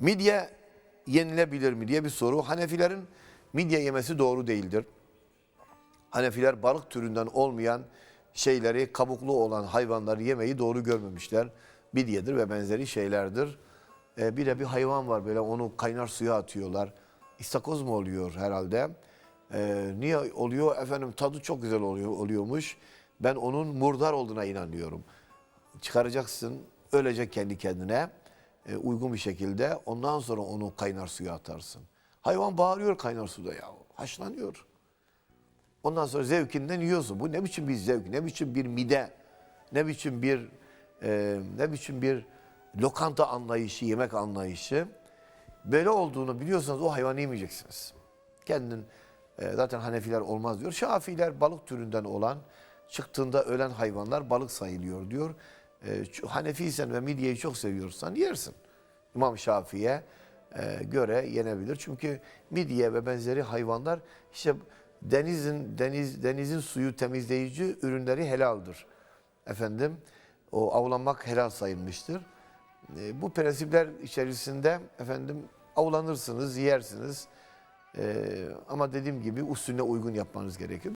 Midye yenilebilir mi diye bir soru. Hanefilerin midye yemesi doğru değildir. Hanefiler balık türünden olmayan şeyleri, kabuklu olan hayvanları yemeyi doğru görmemişler. Midyedir ve benzeri şeylerdir. Ee, bir de bir hayvan var böyle onu kaynar suya atıyorlar. İstakoz mu oluyor herhalde? Ee, niye oluyor? Efendim tadı çok güzel oluyor oluyormuş. Ben onun murdar olduğuna inanıyorum. Çıkaracaksın öylece kendi kendine e, uygun bir şekilde ondan sonra onu kaynar suya atarsın. Hayvan bağırıyor kaynar suda ya. Haşlanıyor. Ondan sonra zevkinden yiyorsun. Bu ne biçim bir zevk, ne biçim bir mide, ne biçim bir e, ne biçim bir lokanta anlayışı, yemek anlayışı. Böyle olduğunu biliyorsanız o hayvanı yemeyeceksiniz. Kendin e, zaten Hanefiler olmaz diyor. Şafiler balık türünden olan çıktığında ölen hayvanlar balık sayılıyor diyor. E, şu Hanefiysen ve midyeyi çok seviyorsan yersin. İmam Şafii'ye e, göre yenebilir. Çünkü midye ve benzeri hayvanlar işte denizin deniz denizin suyu temizleyici ürünleri helaldir. Efendim o avlanmak helal sayılmıştır. E, bu prensipler içerisinde efendim avlanırsınız, yersiniz. E, ama dediğim gibi usulüne uygun yapmanız gerekiyor.